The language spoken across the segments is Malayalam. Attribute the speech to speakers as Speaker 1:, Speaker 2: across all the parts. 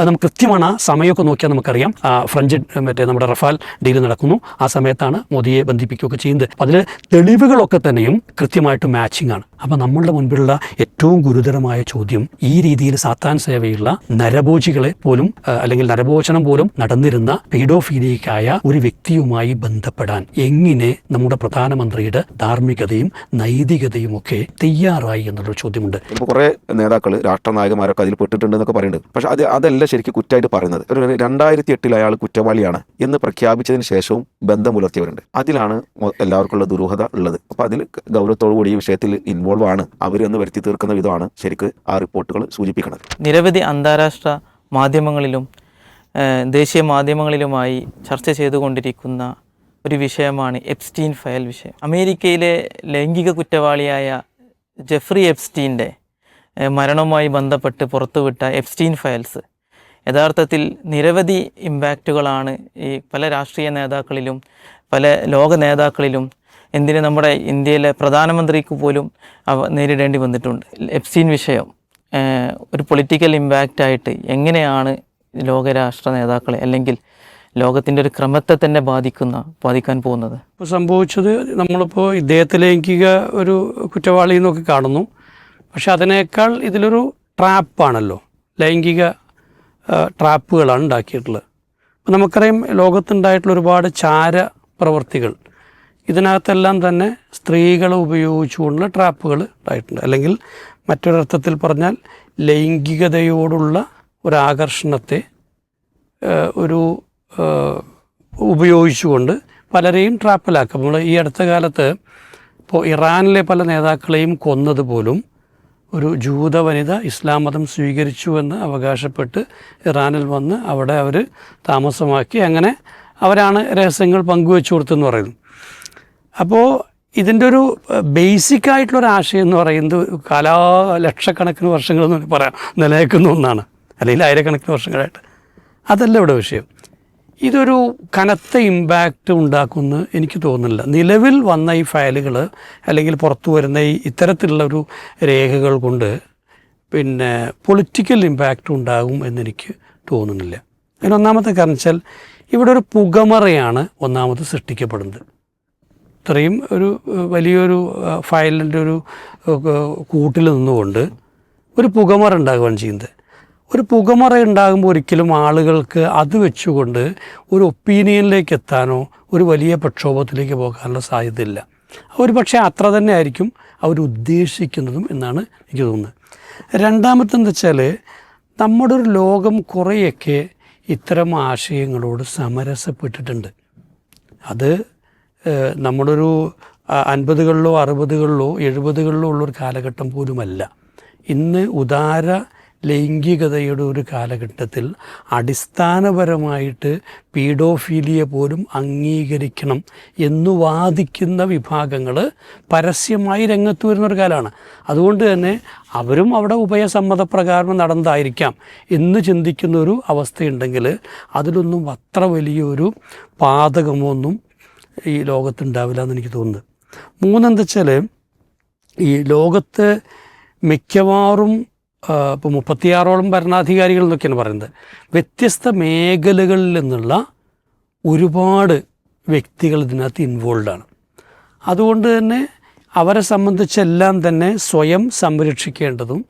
Speaker 1: അത് നമുക്ക് കൃത്യമാണ്. ആ സമയമൊക്കെ നോക്കിയാൽ നമുക്കറിയാം. ഫ്രഞ്ച് മറ്റേ നമ്മുടെ റഫാൽ ഡീൽ നടക്കുന്നു. ആ സമയത്താണ് മോദിയെ ബന്ധിപ്പിക്കുകയൊക്കെ ചെയ്യുന്നത്. അതിൽ തെളിവുകളൊക്കെ തന്നെയും കൃത്യമായിട്ട് മാച്ചിങ് ആണ്. അപ്പം നമ്മളുടെ മുൻപിലുള്ള ഏറ്റവും ഗുരുതരമായ ചോദ്യം ഈ രീതിയിൽ സാത്താൻ സേവയുള്ള നരഭോജികളെ പോലും അല്ലെങ്കിൽ നരഭോജനം പോലും നടന്നിരുന്ന പീഡോഫീലിയക്കായ ഒരു വ്യക്തിയുമായി ബന്ധപ്പെടാൻ എങ്ങനെ നമ്മുടെ പ്രധാനമന്ത്രിയുടെ ധാർമ്മികതയും നൈതികതയും ഒക്കെ തയ്യാറായി എന്നുള്ളൊരു ചോദ്യമുണ്ട്.
Speaker 2: ഇപ്പോൾ കുറേ നേതാക്കൾ രാഷ്ട്രനായകന്മാരൊക്കെ അതിൽ പെട്ടിട്ടുണ്ട് എന്നൊക്കെ പറയുന്നുണ്ട്. പക്ഷെ അത് അതല്ല ശരിക്കും കുറ്റമായിട്ട് പറയുന്നത്. ഒരു രണ്ടായിരത്തി എട്ടിൽ അയാൾ കുറ്റവാളിയാണ് എന്ന് പ്രഖ്യാപിച്ചതിന് ശേഷവും ബന്ധം പുലർത്തിയവരുണ്ട് അതിലാണ് എല്ലാവർക്കും എല്ലാവർക്കുള്ള ദുരൂഹത ഉള്ളത്. അപ്പോൾ അതിൽ ഗൗരവത്തോടു കൂടി ഈ വിഷയത്തിൽ ഇൻവോൾവ് ആണ് അവർ എന്ന് വരുത്തി തീർക്കുന്ന വിധമാണ് ശരിക്ക് ആ റിപ്പോർട്ടുകൾ സൂചിപ്പിക്കുന്നത്.
Speaker 3: നിരവധി അന്താരാഷ്ട്ര മാധ്യമങ്ങളിലും ദേശീയ മാധ്യമങ്ങളിലുമായി ചർച്ച ചെയ്തുകൊണ്ടിരിക്കുന്ന ഒരു വിഷയമാണ് എപ്സ്റ്റീൻ ഫയൽ വിഷയം. അമേരിക്കയിലെ ലൈംഗിക കുറ്റവാളിയായ ജെഫ്രി എപ്സ്റ്റീന്റെ മരണവുമായി ബന്ധപ്പെട്ട് പുറത്തുവിട്ട എപ്സ്റ്റീൻ ഫയൽസ്. യഥാർത്ഥത്തിൽ നിരവധി ഇമ്പാക്റ്റുകളാണ് ഈ പല രാഷ്ട്രീയ നേതാക്കളിലും പല ലോക നേതാക്കളിലും എന്തിന് നമ്മുടെ ഇന്ത്യയിലെ പ്രധാനമന്ത്രിക്ക് പോലും അവ നേരിടേണ്ടി വന്നിട്ടുണ്ട്. എപ്സീൻ വിഷയം ഒരു പൊളിറ്റിക്കൽ ഇമ്പാക്റ്റായിട്ട് എങ്ങനെയാണ് ലോകരാഷ്ട്ര നേതാക്കളെ അല്ലെങ്കിൽ ലോകത്തിന്റെ ഒരു ക്രമത്തെ തന്നെ ബാധിക്കുന്ന ബാധിക്കാൻ പോകുന്നത്?
Speaker 1: ഇപ്പോൾ സംഭവിച്ചത് നമ്മളിപ്പോൾ ഇദ്ദേഹത്തെ ലൈംഗിക ഒരു കുറ്റവാളി എന്നൊക്കെ കാണുന്നു. പക്ഷെ അതിനേക്കാൾ ഇതിലൊരു ട്രാപ്പാണല്ലോ. ലൈംഗിക ട്രാപ്പുകളാണ് ഉണ്ടാക്കിയിട്ടുള്ളത്. നമുക്കറിയാം ലോകത്തുണ്ടായിട്ടുള്ള ഒരുപാട് ചാര പ്രവർത്തികൾ. ഇതിനകത്തെല്ലാം തന്നെ സ്ത്രീകളെ ഉപയോഗിച്ചുകൊണ്ടുള്ള ട്രാപ്പുകൾ ഉണ്ടായിട്ടുണ്ട്. അല്ലെങ്കിൽ മറ്റൊരർത്ഥത്തിൽ പറഞ്ഞാൽ ലൈംഗികതയോടുള്ള ഒരാകർഷണത്തെ ഒരു ഉപയോഗിച്ചുകൊണ്ട് പലരെയും ട്രാപ്പിലാക്കും. നമ്മൾ ഈ അടുത്ത കാലത്ത് ഇപ്പോൾ ഇറാനിലെ പല നേതാക്കളെയും കൊന്നതുപോലും ഒരു ജൂത വനിത ഇസ്ലാം മതം സ്വീകരിച്ചു എന്ന് അവകാശപ്പെട്ട് ഇറാനിൽ വന്ന് അവിടെ അവർ താമസമാക്കി. അങ്ങനെ അവരാണ് രഹസ്യങ്ങൾ പങ്കുവെച്ചു കൊടുത്തെന്ന് പറയുന്നു. അപ്പോൾ ഇതിന്റെ ഒരു ബേസിക് ആയിട്ടുള്ള ഒരു ആശയം എന്ന് പറയുന്നത് കാലാ ലക്ഷക്കണക്കിന് വർഷങ്ങളെന്ന് പറയാം നിലനിൽക്കുന്ന ഒന്നാണ്. അല്ലെങ്കിൽ ആയിരക്കണക്കിന് വർഷങ്ങളായിട്ട്. അതല്ല ഇവിടെ വിഷയം. ഇതൊരു കനത്ത ഇമ്പാക്റ്റ് ഉണ്ടാക്കുമെന്ന് എനിക്ക് തോന്നുന്നില്ല. നിലവിൽ വന്ന ഈ ഫയലുകൾ അല്ലെങ്കിൽ പുറത്തു വരുന്ന ഈ ഇത്തരത്തിലുള്ള ഒരു രേഖകൾ കൊണ്ട് പിന്നെ പൊളിറ്റിക്കൽ ഇമ്പാക്റ്റ് ഉണ്ടാകും എന്നെനിക്ക് തോന്നുന്നില്ല. അതിനൊന്നാമത്തെ കാരണം വെച്ചാൽ ഇവിടെ ഒരു പുകമറയാണ് ഒന്നാമത് സൃഷ്ടിക്കപ്പെടുന്നത്. ഇത്രയും ഒരു വലിയൊരു ഫയലിന്റെ ഒരു കൂട്ടിൽ നിന്നുകൊണ്ട് ഒരു പുകമറ ഉണ്ടാകുകയാണ് ചെയ്യുന്നത്. ഒരു പുകമറ ഉണ്ടാകുമ്പോൾ ഒരിക്കലും ആളുകൾക്ക് അത് വെച്ചുകൊണ്ട് ഒരു ഒപ്പീനിയനിലേക്ക് എത്താനോ ഒരു വലിയ പ്രക്ഷോഭത്തിലേക്ക് പോകാനുള്ള സാധ്യതയില്ല. ഒരു പക്ഷേ അത്ര തന്നെ ആയിരിക്കും അവർ ഉദ്ദേശിക്കുന്നതും എന്നാണ് എനിക്ക് തോന്നുന്നത്. രണ്ടാമത്തെ എന്താ വെച്ചാൽ നമ്മുടെ ഒരു ലോകം കുറേയൊക്കെ ഇത്തരം ആശയങ്ങളോട് സമരസപ്പെട്ടിട്ടുണ്ട്. അത് ആ, അൻപതുകളിലോ അറുപതുകളിലോ എഴുപതുകളിലോ ഉള്ളൊരു കാലഘട്ടം പോലുമല്ല. ഇന്ന് ഉദാര ലൈംഗികതയുടെ ഒരു കാലഘട്ടത്തിൽ അടിസ്ഥാനപരമായിട്ട് പീഡോഫീലിയ പോലും അംഗീകരിക്കണം എന്ന് വാദിക്കുന്ന വിഭാഗങ്ങൾ പരസ്യമായി രംഗത്ത് വരുന്നൊരു കാലമാണ്. അതുകൊണ്ട് തന്നെ അവരും അവിടെ ഉഭയസമ്മതപ്രകാരം നടന്നതായിരിക്കാം എന്ന് ചിന്തിക്കുന്നൊരു അവസ്ഥയുണ്ടെങ്കിൽ അതിലൊന്നും അത്ര വലിയൊരു പാതകമൊന്നും ഈ ലോകത്തുണ്ടാവില്ല എന്ന് എനിക്ക് തോന്നുന്നത്. മൂന്നെന്താ വെച്ചാൽ ഈ ലോകത്ത് മിക്കവാറും ഇപ്പോൾ മുപ്പത്തിയാറോളം ഭരണാധികാരികൾ എന്നൊക്കെയാണ് പറയുന്നത്. വ്യത്യസ്ത മേഖലകളിൽ നിന്നുള്ള ഒരുപാട് വ്യക്തികൾ ഇതിനകത്ത് ഇൻവോൾവ് ആണ്. അതുകൊണ്ട് തന്നെ അവരെ സംബന്ധിച്ചെല്ലാം തന്നെ സ്വയം സംരക്ഷിക്കേണ്ടതും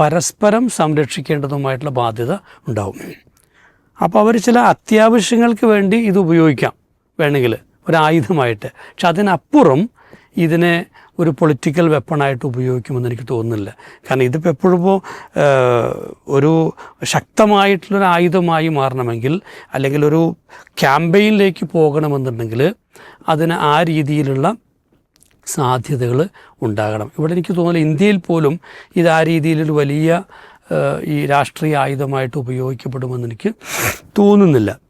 Speaker 1: പരസ്പരം സംരക്ഷിക്കേണ്ടതുമായിട്ടുള്ള ബാധ്യത ഉണ്ടാവും. അപ്പോൾ അവർ ചില അത്യാവശ്യങ്ങൾക്ക് വേണ്ടി ഇത് ഉപയോഗിക്കാം വേണമെങ്കിൽ. ഒരായുധമായിട്ട്. പക്ഷെ അതിനപ്പുറം ഇതിനെ ഒരു പൊളിറ്റിക്കൽ വെപ്പണായിട്ട് ഉപയോഗിക്കുമെന്ന് എനിക്ക് തോന്നുന്നില്ല. കാരണം ഇതിപ്പോൾ എപ്പോഴുമ്പോൾ ഒരു ശക്തമായിട്ടുള്ളൊരു ആയുധമായി മാറണമെങ്കിൽ അല്ലെങ്കിൽ ഒരു ക്യാമ്പയിനിലേക്ക് പോകണമെന്നുണ്ടെങ്കിൽ അതിന് ആ രീതിയിലുള്ള സാധ്യതകൾ ഉണ്ടാകണം. ഇവിടെ എനിക്ക് തോന്നുന്നില്ല ഇന്ത്യയിൽ പോലും ഇത് ആ രീതിയിലൊരു വലിയ ഈ രാഷ്ട്രീയ ആയുധമായിട്ട് ഉപയോഗിക്കപ്പെടുമെന്ന് എനിക്ക് തോന്നുന്നില്ല.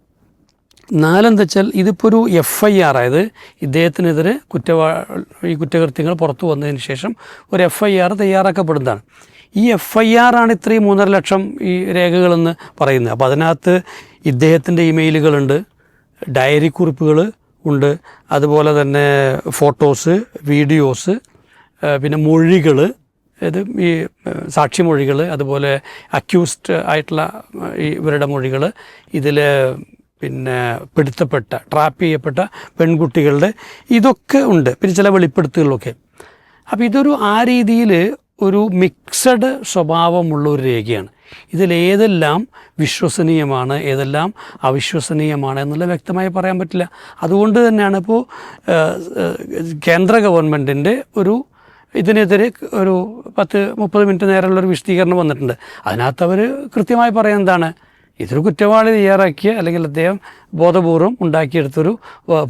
Speaker 1: നാലെന്താ വെച്ചാൽ ഇതിപ്പോൾ ഒരു എഫ് ഐ ആർ ആയത് ഇദ്ദേഹത്തിനെതിരെ കുറ്റവാ ഈ കുറ്റകൃത്യങ്ങൾ പുറത്തു വന്നതിന് ശേഷം ഒരു എഫ് ഐ ആർ തയ്യാറാക്കപ്പെടുന്നതാണ്. ഈ എഫ് ഐ ആർ ആണ് ഇത്രയും മൂന്നര ലക്ഷം ഈ രേഖകളെന്ന് പറയുന്നത്. അപ്പോൾ അതിനകത്ത് ഇദ്ദേഹത്തിന്റെ ഇമെയിലുകളുണ്ട് ഡയറി കുറിപ്പുകൾ ഉണ്ട് അതുപോലെ തന്നെ ഫോട്ടോസ് വീഡിയോസ് പിന്നെ മൊഴികൾ അതായത് ഈ സാക്ഷി സാക്ഷിമൊഴികൾ അതുപോലെ അക്യൂസ്ഡ് ആയിട്ടുള്ള ഇവരുടെ മൊഴികൾ ഇതിൽ പിന്നെ പിടുത്തപ്പെട്ട ട്രാപ്പ് ചെയ്യപ്പെട്ട പെൺകുട്ടികളുടെ ഇതൊക്കെ ഉണ്ട്. പിന്നെ ചില വെളിപ്പെടുത്തുകളൊക്കെ അപ്പോൾ ഇതൊരു ആ രീതിയിൽ ഒരു മിക്സഡ് സ്വഭാവമുള്ള ഒരു രേഖയാണ്. ഇതിലേതെല്ലാം വിശ്വസനീയമാണ് ഏതെല്ലാം അവിശ്വസനീയമാണ് എന്നുള്ള വ്യക്തമായി പറയാൻ പറ്റില്ല. അതുകൊണ്ട് തന്നെയാണ് ഇപ്പോൾ കേന്ദ്ര ഗവൺമെന്റിന്റെ ഒരു ഇതിനെതിരെ ഒരു പത്ത് മുപ്പത് മിനിറ്റ് നേരമുള്ള ഒരു വിശദീകരണം വന്നിട്ടുണ്ട്. അതിനകത്ത് അവർ കൃത്യമായി പറയുന്നതാണ് എന്താണ്? ഇതൊരു കുറ്റവാളി തയ്യാറാക്കിയ അല്ലെങ്കിൽ അദ്ദേഹം ബോധപൂർവം ഉണ്ടാക്കിയെടുത്തൊരു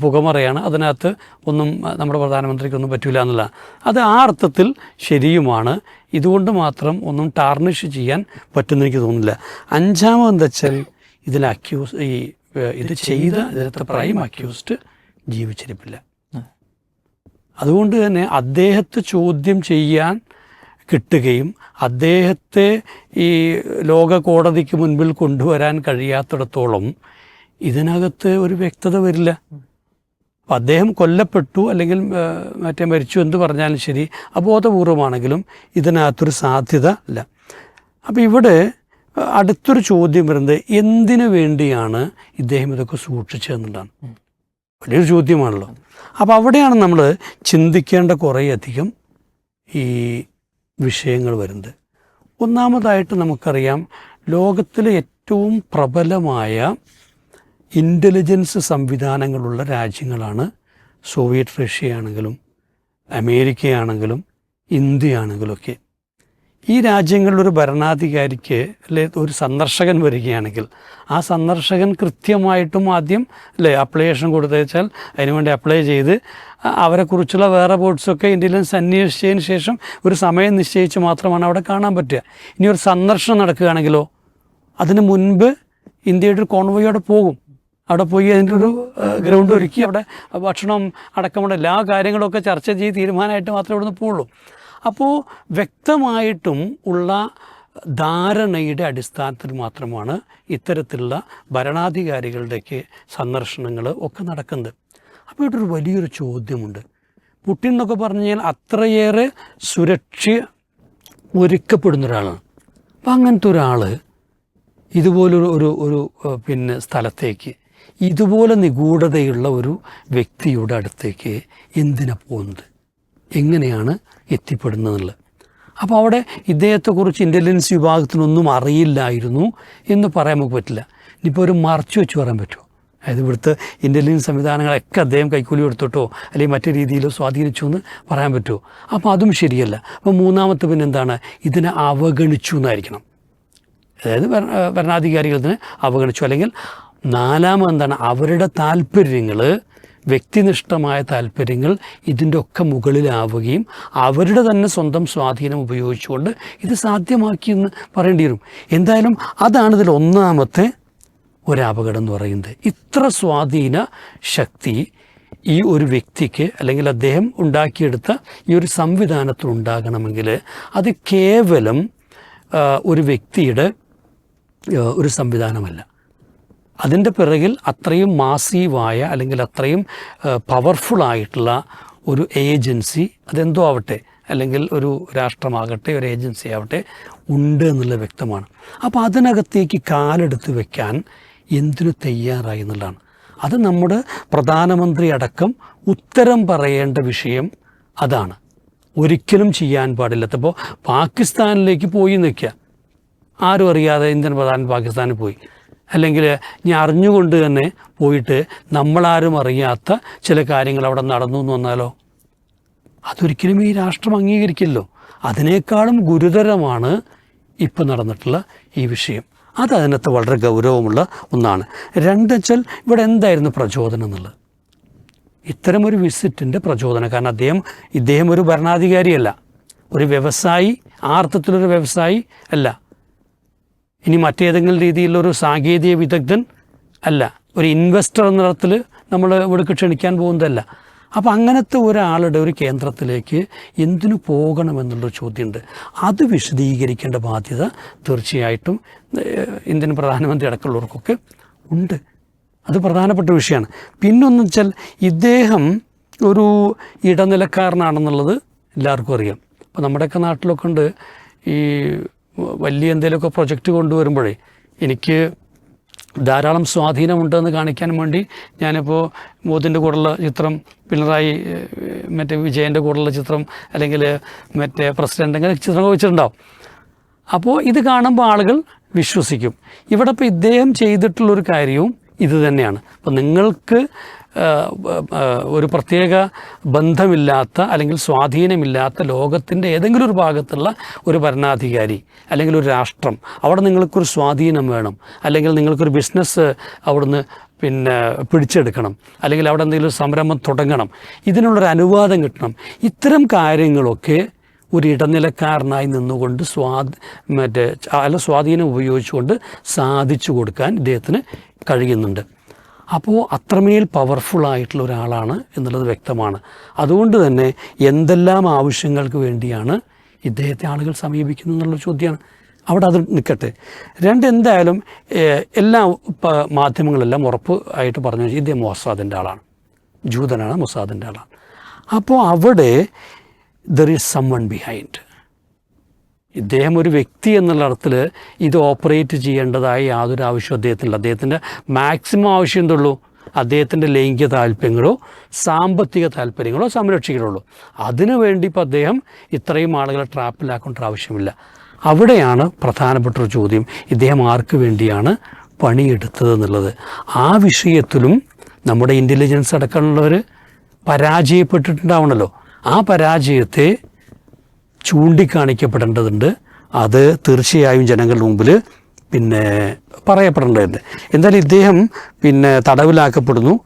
Speaker 1: പുകമറയാണ്. അതിനകത്ത് ഒന്നും നമ്മുടെ പ്രധാനമന്ത്രിക്കൊന്നും പറ്റില്ല എന്നുള്ളതാണ് അത് ആ അർത്ഥത്തിൽ ശരിയുമാണ്. ഇതുകൊണ്ട് മാത്രം ഒന്നും ടാർണിഷ് ചെയ്യാൻ പറ്റുന്ന എനിക്ക് തോന്നുന്നില്ല. അഞ്ചാമതെന്താ വെച്ചാൽ ഇതിൽ അക്യൂസ് ഈ ഇത് ചെയ്ത ഇതിലത്തെ പ്രൈം അക്യൂസ്ഡ് ജീവിച്ചിരിപ്പില്ല. അതുകൊണ്ട് തന്നെ അദ്ദേഹത്തെ ചോദ്യം ചെയ്യാൻ കിട്ടുകയും അദ്ദേഹത്തെ ഈ ലോക കോടതിക്ക് മുൻപിൽ കൊണ്ടുവരാൻ കഴിയാത്തിടത്തോളം ഇതിനകത്ത് ഒരു വ്യക്തത വരില്ല. അദ്ദേഹം കൊല്ലപ്പെട്ടു അല്ലെങ്കിൽ മറ്റേ മരിച്ചു എന്ന് പറഞ്ഞാലും ശരി അബോധപൂർവമാണെങ്കിലും ഇതിനകത്തൊരു സാധ്യത ഇല്ല. അപ്പോൾ ഇവിടെ അടുത്തൊരു ചോദ്യം വരുന്നത് എന്തിനു വേണ്ടിയാണ് ഇദ്ദേഹം ഇതൊക്കെ സൂക്ഷിച്ചതെന്നുള്ളതാണ് വലിയൊരു ചോദ്യമാണല്ലോ. അപ്പോൾ അവിടെയാണ് നമ്മൾ ചിന്തിക്കേണ്ട കുറേയധികം ഈ വിഷയങ്ങൾ വരുന്നത്. ഒന്നാമതായിട്ട് നമുക്കറിയാം ലോകത്തിലെ ഏറ്റവും പ്രബലമായ ഇന്റലിജൻസ് സംവിധാനങ്ങളുള്ള രാജ്യങ്ങളാണ് സോവിയറ്റ് റഷ്യയാണെങ്കിലും അമേരിക്കയാണെങ്കിലും ഇന്ത്യയാണെങ്കിലും ഒക്കെ ഈ രാജ്യങ്ങളിലൊരു ഭരണാധികാരിക്ക് അല്ലെ ഒരു സന്ദർശകൻ വരികയാണെങ്കിൽ ആ സന്ദർശകൻ കൃത്യമായിട്ടും ആദ്യം അല്ലേ അപ്ലിക്കേഷൻ കൊടുത്തയച്ചാൽ അതിനുവേണ്ടി അപ്ലൈ ചെയ്ത് അവരെക്കുറിച്ചുള്ള വേറെ ബോർഡ്സൊക്കെ ഇന്റലിജൻസ് അന്വേഷിച്ചതിന് ശേഷം ഒരു സമയം നിശ്ചയിച്ച് മാത്രമാണ് അവിടെ കാണാൻ പറ്റുക. ഇനി ഒരു സന്ദർശനം നടക്കുകയാണെങ്കിലോ അതിന് മുൻപ് ഇന്ത്യയുടെ ഒരു കോൺവോയ് അവിടെ പോകും. അവിടെ പോയി അതിന്റെ ഒരു ഗ്രൗണ്ട് ഒരുക്കി അവിടെ ഭക്ഷണം അടക്കമുള്ള എല്ലാ കാര്യങ്ങളൊക്കെ ചർച്ച ചെയ്ത് തീരുമാനമായിട്ട് മാത്രമേ ഇവിടുന്ന് പോവുള്ളൂ. അപ്പോൾ വ്യക്തമായിട്ടും ഉള്ള ധാരണയുടെ അടിസ്ഥാനത്തിൽ മാത്രമാണ് ഇത്തരത്തിലുള്ള ഭരണാധികാരികളുടെയൊക്കെ സന്ദർശനങ്ങൾ ഒക്കെ നടക്കുന്നത്. അപ്പോൾ ഇവിടെ ഒരു വലിയൊരു ചോദ്യമുണ്ട്. പുട്ടിൻ എന്നൊക്കെ പറഞ്ഞു കഴിഞ്ഞാൽ അത്രയേറെ സുരക്ഷ ഒരുക്കപ്പെടുന്ന ഒരാളാണ്. അപ്പം അങ്ങനത്തെ ഒരാൾ ഇതുപോലൊരു ഒരു ഒരു പിന്നെ സ്ഥലത്തേക്ക് ഇതുപോലെ നിഗൂഢതയുള്ള ഒരു വ്യക്തിയുടെ അടുത്തേക്ക് എന്തിനാ പോകുന്നത്? എങ്ങനെയാണ് എത്തിപ്പെടുന്നതെന്നുള്ളത്. അപ്പോൾ അവിടെ ഇദ്ദേഹത്തെക്കുറിച്ച് ഇന്റലിജൻസ് വിഭാഗത്തിനൊന്നും അറിയില്ലായിരുന്നു എന്ന് പറയാൻ നമുക്ക് പറ്റില്ല. ഇനിയിപ്പോൾ ഒരു മറച്ചു വെച്ച് പറയാൻ പറ്റുമോ? അതായത് ഇവിടുത്തെ ഇന്റലിജൻസ് സംവിധാനങ്ങളൊക്കെ അദ്ദേഹം കൈക്കൂലി എടുത്തിട്ടോ അല്ലെങ്കിൽ മറ്റു രീതിയിലോ സ്വാധീനിച്ചു എന്ന് പറയാൻ പറ്റുമോ? അപ്പോൾ അതും ശരിയല്ല. അപ്പോൾ മൂന്നാമത്തെ പിന്നെ എന്താണ്? ഇതിനെ അവഗണിച്ചു എന്നായിരിക്കണം. അതായത് ഭരണാധികാരികൾ ഇതിനെ അവഗണിച്ചു. അല്ലെങ്കിൽ നാലാമത് എന്താണ്? അവരുടെ താല്പര്യങ്ങൾ വ്യക്തിനിഷ്ഠമായ താല്പര്യങ്ങൾ ഇതിന്റെ ഒക്കെ മുകളിലാവുകയും അവരുടെ തന്നെ സ്വന്തം സ്വാധീനം ഉപയോഗിച്ചുകൊണ്ട് ഇത് സാധ്യമാക്കിയെന്ന് പറയേണ്ടി വരും. എന്തായാലും അതാണ് ഇതിൽ ഒന്നാമത്തെ ഒരപകടം എന്ന് പറയുന്നത്. ഇത്ര സ്വാധീന ശക്തി ഈ ഒരു വ്യക്തിക്ക് അല്ലെങ്കിൽ അദ്ദേഹം ഉണ്ടാക്കിയെടുത്ത ഈ ഒരു സംവിധാനത്തിൽ ഉണ്ടാകണമെങ്കിൽ അത് കേവലം ഒരു വ്യക്തിയുടെ ഒരു സംവിധാനമല്ല. അതിന്റെ പിറകിൽ അത്രയും മാസീവായ അല്ലെങ്കിൽ അത്രയും പവർഫുള്ളായിട്ടുള്ള ഒരു ഏജൻസി അതെന്തോ ആവട്ടെ അല്ലെങ്കിൽ ഒരു രാഷ്ട്രമാകട്ടെ ഒരു ഏജൻസി ആവട്ടെ ഉണ്ട് എന്നുള്ളത് വ്യക്തമാണ്. അപ്പോൾ അതിനകത്തേക്ക് കാലെടുത്ത് വെക്കാൻ എന്തിനു തയ്യാറായി എന്നുള്ളതാണ്. അത് നമ്മുടെ പ്രധാനമന്ത്രി അടക്കം ഉത്തരം പറയേണ്ട വിഷയം അതാണ്. ഒരിക്കലും ചെയ്യാൻ പാടില്ലാത്ത ഇപ്പോൾ പാകിസ്ഥാനിലേക്ക് പോയി നിൽക്കുക ആരും അറിയാതെ ഇന്ത്യൻ പ്രധാനൻ പാകിസ്ഥാനിൽ പോയി. അല്ലെങ്കിൽ ഞാൻ അറിഞ്ഞുകൊണ്ട് തന്നെ പോയിട്ട് നമ്മളാരും അറിയാത്ത ചില കാര്യങ്ങൾ അവിടെ നടന്നു എന്ന് വന്നാലോ? അതൊരിക്കലും ഈ രാഷ്ട്രം അംഗീകരിക്കില്ലല്ലോ. അതിനേക്കാളും ഗുരുതരമാണ് ഇപ്പം നടന്നിട്ടുള്ള ഈ വിഷയം. അത് അതിനകത്ത് വളരെ ഗൗരവമുള്ള ഒന്നാണ്. രണ്ട് വെച്ചാൽ ഇവിടെ എന്തായിരുന്നു പ്രചോദനം എന്നുള്ളത്? ഇത്തരമൊരു വിസിറ്റിന്റെ പ്രചോദനം. കാരണം അദ്ദേഹം ഇദ്ദേഹം ഒരു ഭരണാധികാരിയല്ല. ഒരു വ്യവസായി ആ അർത്ഥത്തിലൊരു വ്യവസായി അല്ല. ഇനി മറ്റേതെങ്കിലും രീതിയിലൊരു സാങ്കേതിക വിദഗ്ധൻ അല്ല ഒരു ഇൻവെസ്റ്റർ എന്ന തരത്തിൽ നമ്മൾ ഇവിടെ ക്ഷണിക്കാൻ പോകുന്നതല്ല. അപ്പോൾ അങ്ങനത്തെ ഒരാളുടെ ഒരു കേന്ദ്രത്തിലേക്ക് എന്തിനു പോകണമെന്നുള്ളൊരു ചോദ്യമുണ്ട്. അത് വിശദീകരിക്കേണ്ട ബാധ്യത തീർച്ചയായിട്ടും ഇന്ത്യൻ പ്രധാനമന്ത്രി അടക്കമുള്ളവർക്കൊക്കെ ഉണ്ട്. അത് പ്രധാനപ്പെട്ട വിഷയമാണ്. പിന്നൊന്നു വെച്ചാൽ ഇദ്ദേഹം ഒരു ഇടനിലക്കാരനാണെന്നുള്ളത് എല്ലാവർക്കും അറിയാം. അപ്പോൾ നമ്മുടെയൊക്കെ നാട്ടിലൊക്കെ ഉണ്ട് ഈ വലിയ എന്തെങ്കിലുമൊക്കെ പ്രൊജക്റ്റ് കൊണ്ടുവരുമ്പോഴേ എനിക്ക് ധാരാളം സ്വാധീനമുണ്ടെന്ന് കാണിക്കാൻ വേണ്ടി ഞാനിപ്പോൾ മോദിന്റെ കൂടെയുള്ള ചിത്രം പിണറായി മറ്റേ വിജയന്റെ കൂടെയുള്ള ചിത്രം അല്ലെങ്കിൽ മറ്റേ പ്രസിഡന്റ് അങ്ങനെ ചിത്രങ്ങൾ വെച്ചിട്ടുണ്ടാവും. അപ്പോൾ ഇത് കാണുമ്പോൾ ആളുകൾ വിശ്വസിക്കും. ഇവിടെ ഇപ്പോൾ ഇദ്ദേഹം ചെയ്തിട്ടുള്ളൊരു കാര്യവും ഇത് തന്നെയാണ്. അപ്പോൾ നിങ്ങൾക്ക് ഒരു പ്രത്യേക ബന്ധമില്ലാത്ത അല്ലെങ്കിൽ സ്വാധീനമില്ലാത്ത ലോകത്തിന്റെ ഏതെങ്കിലും ഒരു ഭാഗത്തുള്ള ഒരു ഭരണാധികാരി അല്ലെങ്കിൽ ഒരു രാഷ്ട്രം അവിടെ നിങ്ങൾക്കൊരു സ്വാധീനം വേണം. അല്ലെങ്കിൽ നിങ്ങൾക്കൊരു ബിസിനസ് അവിടുന്ന് പിന്നെ പിടിച്ചെടുക്കണം. അല്ലെങ്കിൽ അവിടെ എന്തെങ്കിലും സംരംഭം തുടങ്ങണം. ഇതിനുള്ളൊരു അനുവാദം കിട്ടണം. ഇത്തരം കാര്യങ്ങളൊക്കെ ഒരു ഇടനിലക്കാരനായി നിന്നുകൊണ്ട് സ്വാധ മറ്റേ അല്ല സ്വാധീനം ഉപയോഗിച്ചുകൊണ്ട് സാധിച്ചു കൊടുക്കാൻ ഇദ്ദേഹത്തിന് കഴിയുന്നുണ്ട്. അപ്പോൾ അത്രമേൽ പവർഫുൾ ആയിട്ടുള്ള ഒരാളാണ് എന്നുള്ളത് വ്യക്തമാണ്. അതുകൊണ്ട് തന്നെ എന്തെല്ലാം ആവശ്യങ്ങൾക്ക് വേണ്ടിയാണ് ഇദ്ദേഹത്തെ ആളുകൾ സമീപിക്കുന്നത് എന്നുള്ള ചോദ്യമാണ്. അവിടെ അത് നിൽക്കട്ടെ. രണ്ട് എന്തായാലും എല്ലാ മാധ്യമങ്ങളെല്ലാം ഉറപ്പ് ആയിട്ട് പറഞ്ഞു ഇദ്ദേഹം മൊസാദിന്റെ ആളാണ്. ജൂതനാണ് മൊസാദിന്റെ ആളാണ്. അപ്പോൾ അവിടെ there is someone behind ഇദ്ദേഹം ഒരു വ്യക്തി എന്നുള്ള അർത്ഥത്തിൽ ഇത് ഓപ്പറേറ്റ് ചെയ്യേണ്ടതായി യാതൊരു ആവശ്യവും അദ്ദേഹത്തിനില്ല. അദ്ദേഹത്തിന്റെ മാക്സിമം ആവശ്യം എന്തുള്ളൂ? അദ്ദേഹത്തിന്റെ ലൈംഗിക താല്പര്യങ്ങളോ സാമ്പത്തിക താല്പര്യങ്ങളോ സംരക്ഷിക്കണുള്ളൂ അതിനു വേണ്ടി ഇപ്പോൾ അദ്ദേഹം ഇത്രയും ആളുകളെ ട്രാപ്പിലാക്കേണ്ട ആവശ്യമില്ല. അവിടെയാണ് പ്രധാനപ്പെട്ട ഒരു ചോദ്യം. ഇദ്ദേഹം ആർക്ക് വേണ്ടിയാണ് പണിയെടുത്തത് എന്നുള്ളത്. ആ വിഷയത്തിലും നമ്മുടെ ഇന്റലിജൻസ് അടക്കമുള്ളവർ പരാജയപ്പെട്ടിട്ടുണ്ടാവണമല്ലോ ആ പരാജയത്തെ ചൂണ്ടിക്കാണിക്കപ്പെടേണ്ടതുണ്ട്. അത് തീർച്ചയായും ജനങ്ങളുടെ മുമ്പിൽ പിന്നെ പറയപ്പെടേണ്ടതുണ്ട്. എന്തായാലും ഇദ്ദേഹം പിന്നെ തടവിലാക്കപ്പെടുന്നു.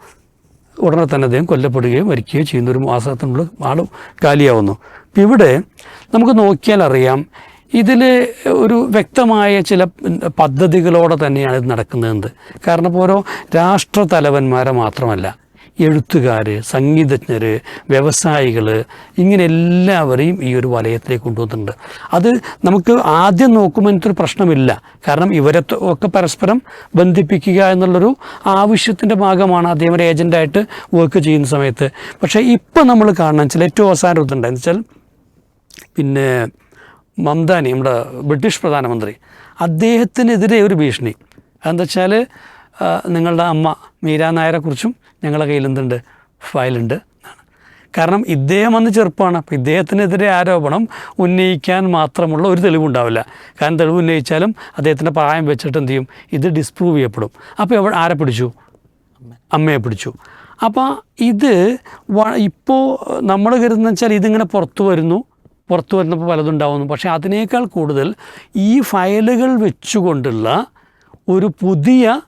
Speaker 1: ഉടനെ തന്നെ അദ്ദേഹം കൊല്ലപ്പെടുകയും മരിക്കുകയും ചെയ്യുന്ന ഒരു മാസത്തിനുള്ള ആൾ കാലിയാവുന്നു. അപ്പം ഇവിടെ നമുക്ക് നോക്കിയാൽ അറിയാം ഇതിൽ ഒരു വ്യക്തമായ ചില പദ്ധതികളോടെ തന്നെയാണ് ഇത് നടക്കുന്നത് കാരണം ഓരോ രാഷ്ട്രതലവന്മാരെ മാത്രമല്ല എഴുത്തുകാർ സംഗീതജ്ഞർ വ്യവസായികൾ ഇങ്ങനെ എല്ലാവരെയും ഈ ഒരു വലയത്തിലേക്ക് കൊണ്ടുവന്നിട്ടുണ്ട്. അത് നമുക്ക് ആദ്യം നോക്കുമ്പോൾ എനിക്കൊരു പ്രശ്നമില്ല. കാരണം ഇവരെ ഒക്കെ പരസ്പരം ബന്ധിപ്പിക്കുക എന്നുള്ളൊരു ആവശ്യത്തിന്റെ ഭാഗമാണ് അദ്ദേഹം ഒരു ഏജന്റായിട്ട് വർക്ക് ചെയ്യുന്ന സമയത്ത്. പക്ഷേ ഇപ്പം നമ്മൾ കാണണം ചില ഏറ്റവും അവസാനം ഇതുണ്ടായെന്ന് വെച്ചാൽ പിന്നെ മംദാനി നമ്മുടെ ബ്രിട്ടീഷ് പ്രധാനമന്ത്രി അദ്ദേഹത്തിനെതിരെ ഒരു ഭീഷണി. അതെന്താ വെച്ചാൽ നിങ്ങളുടെ അമ്മ മീരാ നായരെക്കുറിച്ചും ഞങ്ങളുടെ കയ്യിൽ എന്തുണ്ട് ഫയലുണ്ട് കാരണം ഇദ്ദേഹം അന്ന് ചെറുപ്പമാണ് അപ്പോൾ ഇദ്ദേഹത്തിനെതിരെ ആരോപണം ഉന്നയിക്കാൻ മാത്രമുള്ള ഒരു തെളിവുണ്ടാവില്ല. കാരണം തെളിവ് ഉന്നയിച്ചാലും അദ്ദേഹത്തിന്റെ പ്രായം വെച്ചിട്ട് എന്ത് ചെയ്യും? ഇത് ഡിസ്പ്രൂവ് ചെയ്യപ്പെടും. അപ്പോൾ എവിടെ ആരെ പിടിച്ചു? അമ്മയെ പിടിച്ചു. അപ്പോൾ ഇത് ഇപ്പോൾ നമ്മൾ കരുതുന്ന വെച്ചാൽ ഇതിങ്ങനെ പുറത്തു വരുന്നു. പുറത്തു വരുന്നപ്പോൾ പലതും ഉണ്ടാവുന്നു. പക്ഷേ അതിനേക്കാൾ കൂടുതൽ ഈ ഫയലുകൾ വെച്ചുകൊണ്ടുള്ള ഒരു പുതിയ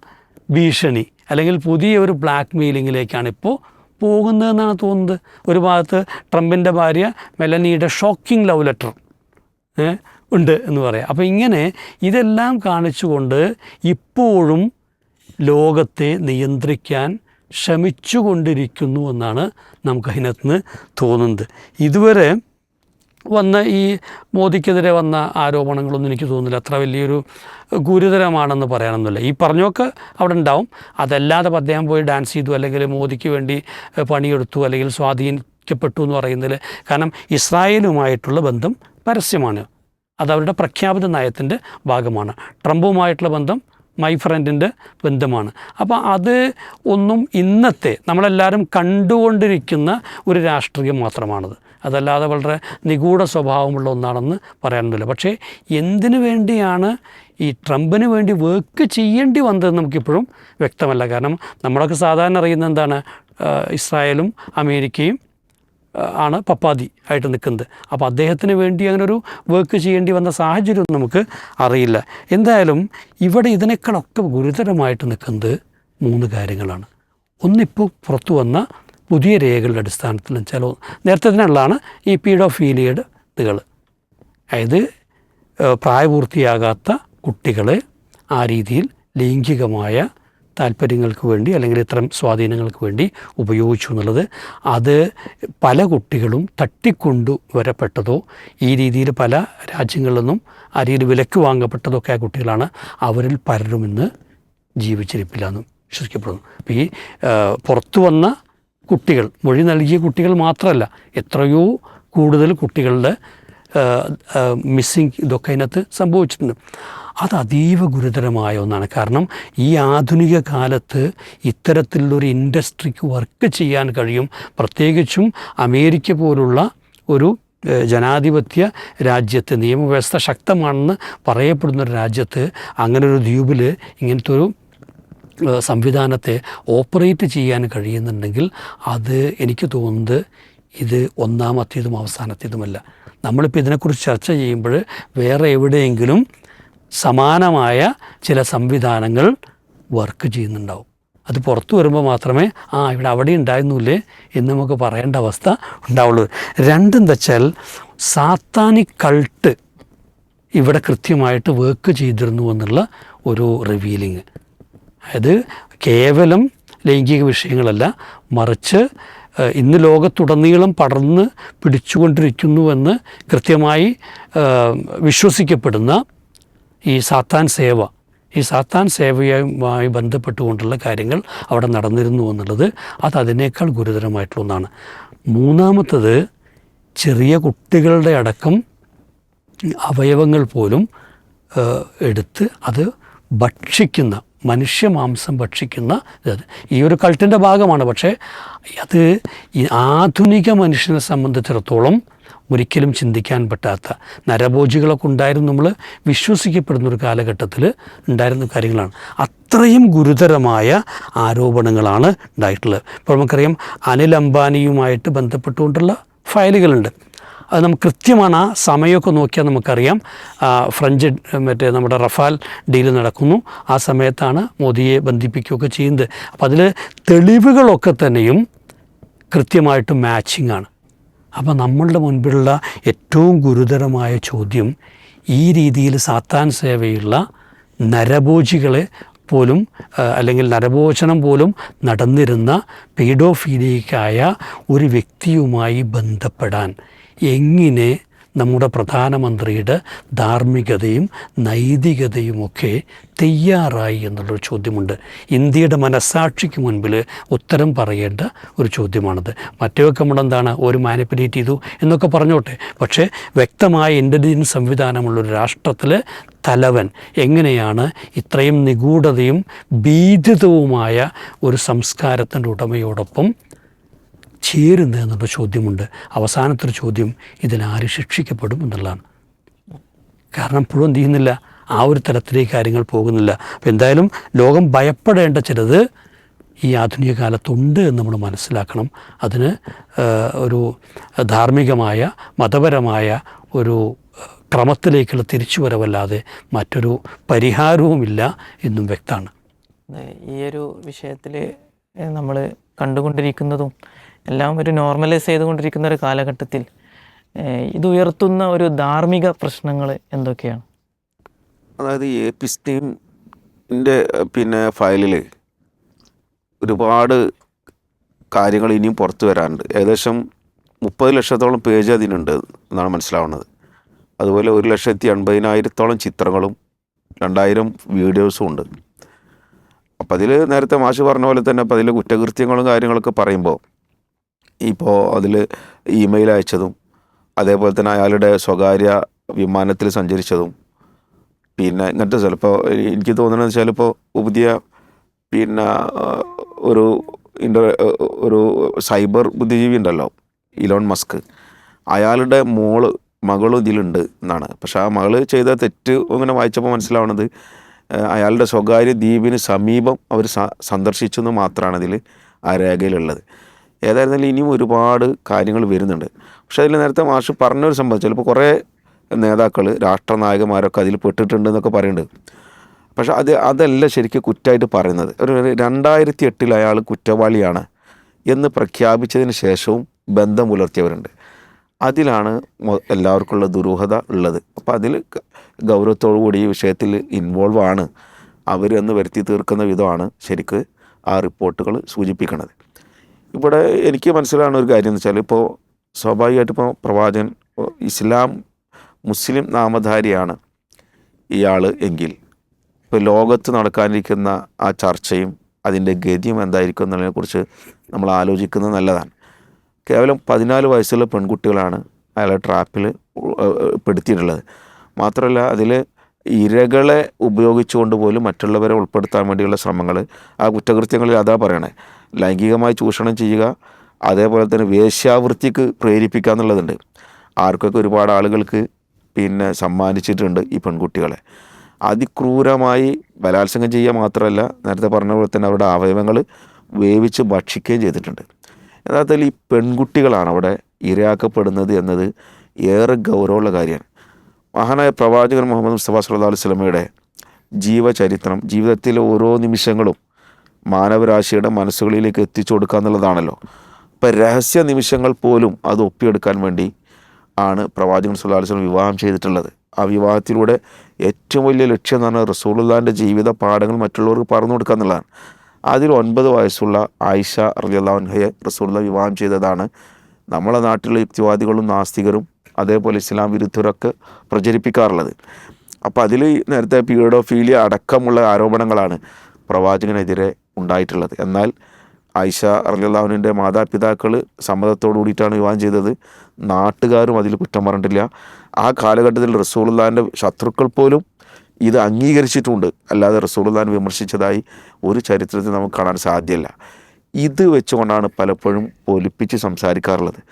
Speaker 1: ഭീഷണി അല്ലെങ്കിൽ പുതിയ ഒരു ബ്ലാക്ക് മെയിലിങ്ങിലേക്കാണ് ഇപ്പോൾ പോകുന്നതെന്നാണ് തോന്നുന്നത്. ഒരു ഭാഗത്ത് ട്രംപിന്റെ ഭാര്യ മെലനിയുടെ ഷോക്കിംഗ് ലവ് ലെറ്റർ ഉണ്ട് എന്ന് പറയാം. അപ്പോൾ ഇങ്ങനെ ഇതെല്ലാം കാണിച്ചുകൊണ്ട് ഇപ്പോഴും ലോകത്തെ നിയന്ത്രിക്കാൻ ശ്രമിച്ചുകൊണ്ടിരിക്കുന്നു എന്നാണ് നമുക്ക് അതിനകത്ത് നിന്ന് തോന്നുന്നത്. ഇതുവരെ വന്ന ഈ മോദിക്കെതിരെ വന്ന ആരോപണങ്ങളൊന്നും എനിക്ക് തോന്നുന്നില്ല. അത്ര വലിയൊരു ഗുരുതരമാണെന്ന് പറയാനൊന്നുമില്ല. ഈ പറഞ്ഞൊക്കെ അവിടെ ഉണ്ടാവും. അതല്ലാതെ അദ്ദേഹം പോയി ഡാൻസ് ചെയ്തു അല്ലെങ്കിൽ മോദിക്ക് വേണ്ടി പണിയെടുത്തു അല്ലെങ്കിൽ സ്വാധീനിക്കപ്പെട്ടു എന്ന് പറയുന്നതിൽ കാരണം ഇസ്രായേലുമായിട്ടുള്ള ബന്ധം പരസ്യമാണ്. അത് അവരുടെ പ്രഖ്യാപിത നയത്തിന്റെ ഭാഗമാണ്. ട്രംപുമായിട്ടുള്ള ബന്ധം മൈ ഫ്രണ്ടിന്റെ ബന്ധമാണ്. അപ്പോൾ അത് ഒന്നും ഇന്നത്തെ നമ്മളെല്ലാവരും കണ്ടുകൊണ്ടിരിക്കുന്ന ഒരു രാഷ്ട്രീയം മാത്രമാണത്. അതല്ലാതെ വളരെ നിഗൂഢ സ്വഭാവമുള്ള ഒന്നാണെന്ന് പറയാനൊന്നുമില്ല. പക്ഷേ എന്തിനു വേണ്ടിയാണ് ഈ ട്രംപിന് വേണ്ടി വർക്ക് ചെയ്യേണ്ടി വന്നതെന്ന് നമുക്കിപ്പോഴും വ്യക്തമല്ല. കാരണം നമ്മളൊക്കെ സാധാരണ അറിയുന്ന എന്താണ്? ഇസ്രായേലും അമേരിക്കയും ആണ് പപ്പാതി ആയിട്ട് നിൽക്കുന്നത്. അപ്പോൾ അദ്ദേഹത്തിന് വേണ്ടി അങ്ങനെ ഒരു വർക്ക് ചെയ്യേണ്ടി വന്ന സാഹചര്യം നമുക്ക് അറിയില്ല. എന്തായാലും ഇവിടെ ഇതിനേക്കാളൊക്കെ ഗുരുതരമായിട്ട് നിൽക്കുന്നത് മൂന്ന് കാര്യങ്ങളാണ്. ഒന്നിപ്പോൾ പുറത്തു വന്ന പുതിയ രേഖകളുടെ അടിസ്ഥാനത്തിലും ചിലവ് നേരത്തെ തന്നെയുള്ളതാണ് ഈ പീഡോഫീലിയയുടെ ഇതുകൾ. അതായത് പ്രായപൂർത്തിയാകാത്ത കുട്ടികളെ ആ രീതിയിൽ ലൈംഗികമായ താല്പര്യങ്ങൾക്ക് വേണ്ടി അല്ലെങ്കിൽ ഇത്തരം സ്വാധീനങ്ങൾക്ക് വേണ്ടി ഉപയോഗിച്ചു എന്നുള്ളത് അത് പല കുട്ടികളും തട്ടിക്കൊണ്ടു വരപ്പെട്ടതോ ഈ രീതിയിൽ പല രാജ്യങ്ങളിൽ നിന്നും ആ രീതിയിൽ വിലക്ക് വാങ്ങപ്പെട്ടതൊക്കെ ആ കുട്ടികളാണ് അവരിൽ പലരും ഇന്ന് ജീവിച്ചിരിപ്പില്ല എന്നും വിശ്വസിക്കപ്പെടുന്നു. അപ്പോൾ ഈ പുറത്തു വന്ന കുട്ടികൾ മൊഴി നൽകിയ കുട്ടികൾ മാത്രമല്ല എത്രയോ കൂടുതൽ കുട്ടികളുടെ മിസ്സിങ് ഇതൊക്കെ അതിനകത്ത് സംഭവിച്ചിട്ടുണ്ട്. അത് അതീവ ഗുരുതരമായ ഒന്നാണ്. കാരണം ഈ ആധുനിക കാലത്ത് ഇത്തരത്തിലുള്ളൊരു ഇൻഡസ്ട്രിക്ക് വർക്ക് ചെയ്യാൻ കഴിയും. പ്രത്യേകിച്ചും അമേരിക്ക പോലുള്ള ഒരു ജനാധിപത്യ രാജ്യത്ത് നിയമവ്യവസ്ഥ ശക്തമാണെന്ന് പറയപ്പെടുന്ന ഒരു രാജ്യത്ത് അങ്ങനെ ഒരു ദ്വീപിൽ ഇങ്ങനത്തെ ഒരു സംവിധാനത്തെ ഓപ്പറേറ്റ് ചെയ്യാൻ കഴിയുന്നുണ്ടെങ്കിൽ അത് എനിക്ക് തോന്നുന്നത് ഇത് ഒന്നാമത്തേതും അവസാനത്തേതുമല്ല. നമ്മളിപ്പോൾ ഇതിനെക്കുറിച്ച് ചർച്ച ചെയ്യുമ്പോൾ വേറെ എവിടെയെങ്കിലും സമാനമായ ചില സംവിധാനങ്ങൾ വർക്ക് ചെയ്യുന്നുണ്ടാവും. അത് പുറത്തു വരുമ്പോൾ മാത്രമേ ആ ഇവിടെ അവിടെ ഉണ്ടായിരുന്നില്ലേ? എന്ന് നമുക്ക് പറയേണ്ട അവസ്ഥ ഉണ്ടാവുള്ളൂ. രണ്ടെന്താ വെച്ചാൽ സാത്താനി കൾട്ട് ഇവിടെ കൃത്യമായിട്ട് വർക്ക് ചെയ്തിരുന്നു എന്നുള്ള ഒരു റിവീലിങ് അതായത് കേവലം ലൈംഗിക വിഷയങ്ങളല്ല മറിച്ച് ഇന്ന് ലോകത്തുടനീളം പടർന്ന് പിടിച്ചുകൊണ്ടിരിക്കുന്നുവെന്ന് കൃത്യമായി വിശ്വസിക്കപ്പെടുന്ന ഈ സാത്താൻ സേവ ഈ സാത്താൻ സേവയുമായി ബന്ധപ്പെട്ടുകൊണ്ടുള്ള കാര്യങ്ങൾ അവിടെ നടന്നിരുന്നു എന്നുള്ളത് അത് അതിനേക്കാൾ ഗുരുതരമായിട്ടുള്ള ഒന്നാണ്. മൂന്നാമത്തത് ചെറിയ കുട്ടികളുടെ അടക്കം അവയവങ്ങൾ പോലും എടുത്ത് അത് ഭക്ഷിക്കുന്ന മനുഷ്യമാംസം ഭക്ഷിക്കുന്ന ഇത്. ഈ ഒരു കൾട്ടിന്റെ ഭാഗമാണ്. പക്ഷേ അത് ഈ ആധുനിക മനുഷ്യനെ സംബന്ധിച്ചിടത്തോളം ഒരിക്കലും ചിന്തിക്കാൻ പറ്റാത്ത നരഭോജികളൊക്കെ ഉണ്ടായിരുന്നു നമ്മൾ വിശ്വസിക്കപ്പെടുന്ന ഒരു കാലഘട്ടത്തിൽ ഉണ്ടായിരുന്ന കാര്യങ്ങളാണ്. അത്രയും ഗുരുതരമായ ആരോപണങ്ങളാണ് ഉണ്ടായിട്ടുള്ളത്. ഇപ്പോൾ നമുക്കറിയാം അനിൽ അംബാനിയുമായിട്ട് ബന്ധപ്പെട്ടുകൊണ്ടുള്ള ഫയലുകളുണ്ട്. അത് നമുക്ക് കൃത്യമാണ് ആ സമയമൊക്കെ നോക്കിയാൽ നമുക്കറിയാം. ഫ്രഞ്ച് മറ്റേ നമ്മുടെ റഫാൽ ഡീൽ നടക്കുന്നു. ആ സമയത്താണ് മോദിയെ ബന്ധിപ്പിക്കുകയൊക്കെ ചെയ്യുന്നത്. അപ്പോൾ അതിൽ തെളിവുകളൊക്കെ തന്നെയും കൃത്യമായിട്ട് മാച്ചിങ് ആണ്. അപ്പോൾ നമ്മളുടെ മുൻപിലുള്ള ഏറ്റവും ഗുരുതരമായ ചോദ്യം ഈ രീതിയിൽ സാത്താൻ സേവയുള്ള നരഭോജികളെ പോലും അല്ലെങ്കിൽ നരഭോചനം പോലും നടന്നിരുന്ന പീഡോഫീലിക്കായ ഒരു വ്യക്തിയുമായി ബന്ധപ്പെടാൻ എങ്ങനെ നമ്മുടെ പ്രധാനമന്ത്രിയുടെ ധാർമ്മികതയും നൈതികതയുമൊക്കെ തയ്യാറായി എന്നുള്ളൊരു ചോദ്യമുണ്ട്. ഇന്ത്യയുടെ മനസ്സാക്ഷിക്ക് മുൻപിൽ ഉത്തരം പറയേണ്ട ഒരു ചോദ്യമാണത്. മറ്റേതൊക്കെ നമ്മളെന്താണ് ഒരു മാനിപ്പുലേറ്റ് ചെയ്തു എന്നൊക്കെ പറഞ്ഞോട്ടെ. പക്ഷേ വ്യക്തമായ ഇന്റലിജൻസ് സംവിധാനമുള്ളൊരു രാഷ്ട്രത്തിൽ തലവൻ എങ്ങനെയാണ് ഇത്രയും നിഗൂഢതയും ഭീതിതവുമായ ഒരു സംസ്കാരത്തിന്റെ ഉടമയോടൊപ്പം ചേരുന്നത് എന്നുള്ള ചോദ്യമുണ്ട്. അവസാനത്തൊരു ചോദ്യം ഇതിലാര് ശിക്ഷിക്കപ്പെടും എന്നുള്ളതാണ്. കാരണം ഇപ്പോഴും എന്ത് ചെയ്യുന്നില്ല. ആ ഒരു തലത്തിലേക്ക് കാര്യങ്ങൾ പോകുന്നില്ല. അപ്പോൾ എന്തായാലും ലോകം ഭയപ്പെടേണ്ട ചിലത് ഈ ആധുനിക കാലത്തുണ്ട് എന്ന് നമ്മൾ മനസ്സിലാക്കണം. അതിന് ഒരു ധാർമ്മികമായ മതപരമായ ഒരു ക്രമത്തിലേക്കുള്ള തിരിച്ചുവരവല്ലാതെ മറ്റൊരു പരിഹാരവുമില്ല എന്നും വ്യക്തമാണ്.
Speaker 3: ഈ ഒരു വിഷയത്തിൽ നമ്മൾ കണ്ടുകൊണ്ടിരിക്കുന്നതും എല്ലാം ഒരു നോർമലൈസ് ചെയ്തുകൊണ്ടിരിക്കുന്ന ഒരു കാലഘട്ടത്തിൽ ഇത് ഉയർത്തുന്ന ഒരു ധാർമ്മിക പ്രശ്നങ്ങൾ എന്തൊക്കെയാണ്?
Speaker 2: അതായത് എ പി സ്റ്റീമിന്റെ പിന്നെ ഫയലിൽ ഒരുപാട് കാര്യങ്ങൾ ഇനിയും പുറത്തു വരാനുണ്ട്. ഏകദേശം മുപ്പത് ലക്ഷത്തോളം പേജ് അതിനുണ്ട് എന്നാണ് മനസ്സിലാവുന്നത്. അതുപോലെ ഒരു ലക്ഷത്തി എൺപതിനായിരത്തോളം ചിത്രങ്ങളും രണ്ടായിരം വീഡിയോസും ഉണ്ട്. അപ്പോൾ അതിൽ നേരത്തെ മാഷ് പറഞ്ഞ പോലെ തന്നെ അപ്പോൾ അതിൽ കുറ്റകൃത്യങ്ങളും കാര്യങ്ങളൊക്കെ പറയുമ്പോൾ ഇപ്പോൾ അതിൽ ഇമെയിൽ അയച്ചതും അതേപോലെ തന്നെ അയാളുടെ സ്വകാര്യ വിമാനത്തിൽ സഞ്ചരിച്ചതും. പിന്നെ ഇങ്ങനത്തെ ചിലപ്പോൾ എനിക്ക് തോന്നുന്നത് വെച്ചാൽ ഇപ്പോൾ പുതിയ പിന്നെ ഒരു ഇന്റർ ഒരു സൈബർ ബുദ്ധിജീവി ഉണ്ടല്ലോ ഇലോൺ മസ്ക്. അയാളുടെ മോൾ മകളും ഇതിലുണ്ട് എന്നാണ്. പക്ഷെ ആ മകൾ ചെയ്ത തെറ്റ് ഇങ്ങനെ വായിച്ചപ്പോൾ മനസ്സിലാവുന്നത് അയാളുടെ സ്വകാര്യ ദ്വീപിന് സമീപം അവർ സന്ദർശിച്ചു എന്ന് മാത്രമാണ് ഇതിൽ ആ രേഖയിലുള്ളത്. ഏതായിരുന്നാലും ഇനിയും ഒരുപാട് കാര്യങ്ങൾ വരുന്നുണ്ട്. പക്ഷെ അതിൽ നേരത്തെ മാഷ് പറഞ്ഞൊരു സംഭവം ചിലപ്പോൾ കുറേ നേതാക്കൾ രാഷ്ട്രനായകന്മാരൊക്കെ അതിൽ പെട്ടിട്ടുണ്ട് എന്നൊക്കെ പറയുന്നുണ്ട്. പക്ഷേ അത് അതല്ല ശരിക്കും കുറ്റമായിട്ട് പറയുന്നത്. ഒരു രണ്ടായിരത്തി എട്ടിൽ അയാൾ കുറ്റവാളിയാണ് എന്ന് പ്രഖ്യാപിച്ചതിന് ശേഷവും ബന്ധം പുലർത്തിയവരുണ്ട്. അതിലാണ് എല്ലാവർക്കുമുള്ള ദുരൂഹത ഉള്ളത്. അപ്പോൾ അതിൽ ഗൗരവത്തോടുകൂടി ഗൗരവത്തോടു കൂടി ഈ വിഷയത്തിൽ ഇൻവോൾവ് ആണ്. അവർ എന്ന് വരുത്തി തീർക്കുന്ന വിധമാണ് ശരിക്ക് ആ റിപ്പോർട്ടുകൾ സൂചിപ്പിക്കുന്നത് ഇവിടെ എനിക്ക് മനസ്സിലാവുന്ന ഒരു കാര്യം എന്ന് വെച്ചാൽ ഇപ്പോൾ സ്വാഭാവികമായിട്ട് ഇപ്പോൾ പ്രവാചകൻ ഇസ്ലാം മുസ്ലിം നാമധാരിയാണ് ഇയാൾ എങ്കിൽ. ഇപ്പോൾ ലോകത്ത് നടക്കാനിരിക്കുന്ന ആ ചർച്ചയും അതിന്റെ ഗതിയും എന്തായിരിക്കും എന്നുള്ളതിനെക്കുറിച്ച് നമ്മൾ ആലോചിക്കുന്നത് നല്ലതാണ്. കേവലം പതിനാല് വയസ്സുള്ള പെൺകുട്ടികളാണ് അയാളെ ട്രാപ്പിൽ പെടുത്തിയിട്ടുള്ളത്. മാത്രമല്ല അതിൽ ഇരകളെ ഉപയോഗിച്ചുകൊണ്ട് പോലും മറ്റുള്ളവരെ ഉൾപ്പെടുത്താൻ വേണ്ടിയുള്ള ശ്രമങ്ങൾ ആ കുറ്റകൃത്യങ്ങളിൽ അതാ പറയണേ. ലൈംഗികമായി ചൂഷണം ചെയ്യുക അതേപോലെ തന്നെ വേശ്യാവൃത്തിക്ക് പ്രേരിപ്പിക്കുക എന്നുള്ളതുണ്ട്. ആർക്കൊക്കെ ഒരുപാട് ആളുകൾക്ക് പിന്നെ സമ്മാനിച്ചിട്ടുണ്ട് ഈ പെൺകുട്ടികളെ. അതിക്രൂരമായി ബലാത്സംഗം ചെയ്യുക മാത്രമല്ല നേരത്തെ പറഞ്ഞ പോലെ തന്നെ അവരുടെ അവയവങ്ങൾ വേവിച്ച് ഭക്ഷിക്കുകയും ചെയ്തിട്ടുണ്ട്. യഥാർത്ഥത്തിൽ ഈ പെൺകുട്ടികളാണ് അവിടെ ഇരയാക്കപ്പെടുന്നത് എന്നത് ഏറെ ഗൗരവമുള്ള കാര്യമാണ്. മഹാനായ പ്രവാചകൻ മുഹമ്മദ് മുസ്തഫ സല്ലല്ലാഹു അലൈഹി വസല്ലമയുടെ ജീവചരിത്രം ജീവിതത്തിലെ ഓരോ നിമിഷങ്ങളും മാനവരാശിയുടെ മനസ്സുകളിലേക്ക് എത്തിച്ചു കൊടുക്കുക എന്നുള്ളതാണല്ലോ. ഇപ്പം രഹസ്യ നിമിഷങ്ങൾ പോലും അത് ഒപ്പിയെടുക്കാൻ വേണ്ടി ആണ് പ്രവാചകൻ സുല്ലാസ്ലം വിവാഹം ചെയ്തിട്ടുള്ളത്. ആ വിവാഹത്തിലൂടെ ഏറ്റവും വലിയ ലക്ഷ്യം എന്ന് പറഞ്ഞാൽ റസൂലുള്ളാഹിന്റെ ജീവിത പാഠങ്ങൾ മറ്റുള്ളവർക്ക് പറഞ്ഞു കൊടുക്കുക എന്നുള്ളതാണ്. അതിൽ ഒൻപത് വയസ്സുള്ള ആയിഷ റലിയല്ലാഹയെ റസൂലുള്ള വിവാഹം ചെയ്തതാണ്. നമ്മളെ നാട്ടിലെ യുക്തിവാദികളും നാസ്തികരും അതേപോലെ ഇസ്ലാം വിരുദ്ധരൊക്കെ പ്രചരിപ്പിക്കാറുള്ളത്. അപ്പോൾ അതിൽ നേരത്തെ പീഡോഫീലിയ അടക്കമുള്ള ആരോപണങ്ങളാണ് പ്രവാചകനെതിരെ ഉണ്ടായിട്ടുള്ളത്. എന്നാൽ ആയിഷ അറിയാവുനിന്റെ മാതാപിതാക്കൾ സമ്മതത്തോടു കൂടിയിട്ടാണ് വിവാഹം ചെയ്തത്. നാട്ടുകാരും അതിൽ കുറ്റം പറഞ്ഞിട്ടില്ല. ആ കാലഘട്ടത്തിൽ റസൂലുള്ളാഹിന്റെ ശത്രുക്കൾ പോലും ഇത് അംഗീകരിച്ചിട്ടുണ്ട്. അല്ലാതെ റസൂലുള്ളാഹിനെ വിമർശിച്ചതായി ഒരു ചരിത്രത്തിൽ നമുക്ക് കാണാൻ സാധ്യമല്ല ഇത് വെച്ചുകൊണ്ടാണ് പലപ്പോഴും ഒലിപ്പിച്ച് സംസാരിക്കാറുള്ളത്.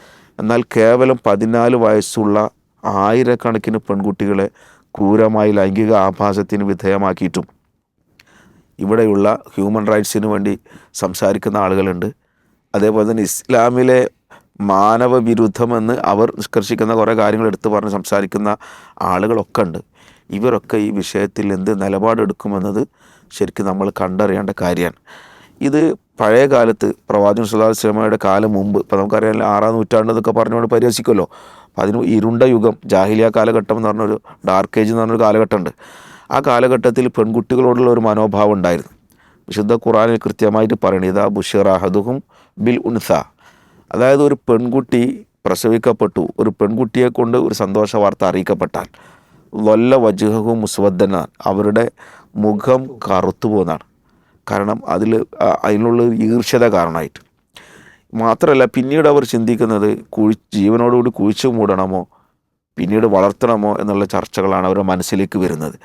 Speaker 2: എന്നാൽ കേവലം പതിനാല് വയസ്സുള്ള ആയിരക്കണക്കിന് പെൺകുട്ടികളെ ക്രൂരമായി ലൈംഗിക ആഭാസത്തിന് വിധേയമാക്കിയിട്ടും ഇവിടെയുള്ള ഹ്യൂമൻ റൈറ്റ്സിന് വേണ്ടി സംസാരിക്കുന്ന ആളുകളുണ്ട്. അതേപോലെ തന്നെ ഇസ്ലാമിലെ മാനവ വിരുദ്ധമെന്ന് അവർ നിഷ്കർഷിക്കുന്ന കുറേ കാര്യങ്ങൾ എടുത്തു പറഞ്ഞ് സംസാരിക്കുന്ന ആളുകളൊക്കെ ഉണ്ട്. ഇവരൊക്കെ ഈ വിഷയത്തിൽ എന്ത് നിലപാടെടുക്കുമെന്നത് ശരിക്കും നമ്മൾ കണ്ടറിയേണ്ട കാര്യമാണ്. ഇത് പഴയ കാലത്ത് പ്രവാചകൻ സുല്ലാ സ്വലമയുടെ കാലം മുമ്പ് ഇപ്പോൾ നമുക്കറിയാമല്ലോ ആറാം നൂറ്റാണ്ട് എന്നൊക്കെ പറഞ്ഞുകൊണ്ട് പരിഹസിക്കുമല്ലോ. അപ്പോൾ അതിന് ഇരുണ്ട യുഗം ജാഹിലിയ കാലഘട്ടം എന്ന് പറഞ്ഞൊരു ഡാർക്ക് ഏജ് എന്ന് പറഞ്ഞൊരു കാലഘട്ടമുണ്ട്. ആ കാലഘട്ടത്തിൽ പെൺകുട്ടികളോടുള്ള ഒരു മനോഭാവം ഉണ്ടായിരുന്നു. വിശുദ്ധ ഖുറാനിൽ കൃത്യമായിട്ട് പറയണത് ഇതാ ബുഷിറാഹദുഹും ബിൽ ഉൻസ. അതായത് ഒരു പെൺകുട്ടി പ്രസവിക്കപ്പെട്ടു ഒരു പെൺകുട്ടിയെ കൊണ്ട് ഒരു സന്തോഷ വാർത്ത അറിയിക്കപ്പെട്ടാൽ വല്ല വജുഹവും മുസ്വദ്ദന. അവരുടെ മുഖം കറുത്തു പോകുന്നതാണ് കാരണം അതിൽ അതിനുള്ള ഈർഷ്യത കാരണമായിട്ട്. മാത്രമല്ല പിന്നീട് അവർ ചിന്തിക്കുന്നത് കുഴി ജീവനോടുകൂടി കുഴിച്ചു മൂടണമോ പിന്നീട് വളർത്തണമോ എന്നുള്ള ചർച്ചകളാണ് അവരുടെ മനസ്സിലേക്ക് വരുന്നത്.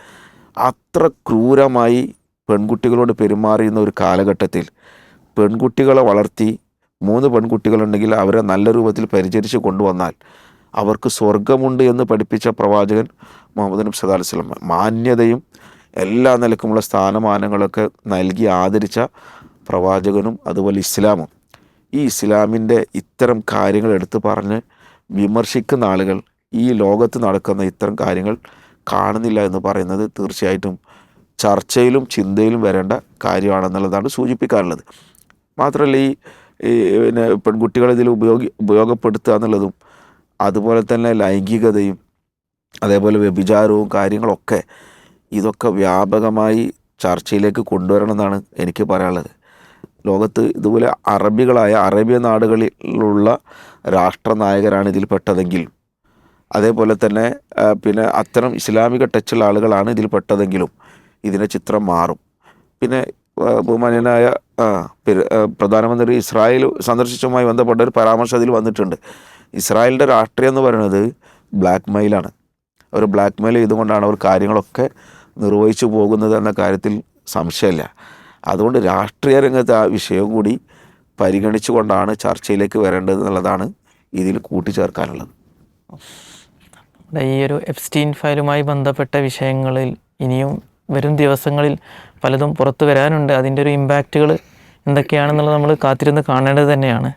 Speaker 2: അത്ര ക്രൂരമായി പെൺകുട്ടികളോട് പെരുമാറിയുന്ന ഒരു കാലഘട്ടത്തിൽ പെൺകുട്ടികളെ വളർത്തി മൂന്ന് പെൺകുട്ടികളുണ്ടെങ്കിൽ അവരെ നല്ല രൂപത്തിൽ പരിചരിച്ച് കൊണ്ടുവന്നാൽ അവർക്ക് സ്വർഗമുണ്ട് എന്ന് പഠിപ്പിച്ച പ്രവാചകൻ മുഹമ്മദ് നബി സദാ അലൈഹി സ്വലം മാന്യതയും എല്ലാ നിലക്കുമുള്ള സ്ഥാനമാനങ്ങളൊക്കെ നൽകി ആദരിച്ച പ്രവാചകനും അതുപോലെ ഇസ്ലാമും. ഈ ഇസ്ലാമിന്റെ ഇത്തരം കാര്യങ്ങൾ എടുത്തു പറഞ്ഞ് വിമർശിക്കുന്ന ആളുകൾ ഈ ലോകത്ത് നടക്കുന്ന ഇത്തരം കാര്യങ്ങൾ കാണുന്നില്ല എന്ന് പറയുന്നത് തീർച്ചയായിട്ടും ചർച്ചയിലും ചിന്തയിലും വരേണ്ട കാര്യമാണെന്നുള്ളതാണ് സൂചിപ്പിക്കാറുള്ളത്. മാത്രമല്ല ഈ പിന്നെ പെൺകുട്ടികളെ ഇതിൽ ഉപയോഗി ഉപയോഗപ്പെടുത്തുക എന്നുള്ളതും അതുപോലെ തന്നെ ലൈംഗികതയും അതേപോലെ വ്യഭിചാരവും കാര്യങ്ങളൊക്കെ ഇതൊക്കെ വ്യാപകമായി ചർച്ചയിലേക്ക് കൊണ്ടുവരണമെന്നാണ് എനിക്ക് പറയാനുള്ളത്. ലോകത്ത് ഇതുപോലെ അറബികളായ അറേബ്യ നാടുകളിലുള്ള രാഷ്ട്രനായകരാണ് ഇതിൽ അതേപോലെ തന്നെ പിന്നെ അത്തരം ഇസ്ലാമിക ടച്ചുള്ള ആളുകളാണ് ഇതിൽ പെട്ടതെങ്കിലും ഇതിന്റെ ചിത്രം മാറും. പിന്നെ ബഹുമാനായ പ്രധാനമന്ത്രി ഇസ്രായേൽ സന്ദർശിച്ചുമായി ബന്ധപ്പെട്ട ഒരു പരാമർശം അതിൽ വന്നിട്ടുണ്ട്. ഇസ്രായേലിന്റെ രാഷ്ട്രീയം എന്ന് പറയുന്നത് ബ്ലാക്ക് മെയിലാണ് അവർ ബ്ലാക്ക് മെയിൽ ചെയ്തുകൊണ്ടാണ് അവർ കാര്യങ്ങളൊക്കെ നിർവഹിച്ചു പോകുന്നത് എന്ന കാര്യത്തിൽ സംശയമില്ല. അതുകൊണ്ട് രാഷ്ട്രീയ രംഗത്ത് ആ വിഷയം കൂടി പരിഗണിച്ചുകൊണ്ടാണ് ചർച്ചയിലേക്ക് വരേണ്ടത് എന്നുള്ളതാണ് ഇതിൽ കൂട്ടിച്ചേർക്കാനുള്ളത്.
Speaker 3: ഈ ഒരു എഫ്സ്റ്റീൻ ഫയലുമായി ബന്ധപ്പെട്ട വിഷയങ്ങളിൽ ഇനിയും വരും ദിവസങ്ങളിൽ പലതും പുറത്തു വരാനുണ്ട്. അതിന്റെ ഒരു ഇമ്പാക്റ്റുകൾ എന്തൊക്കെയാണെന്നുള്ളത് നമ്മൾ കാത്തിരുന്ന് കാണേണ്ടത് തന്നെയാണ്.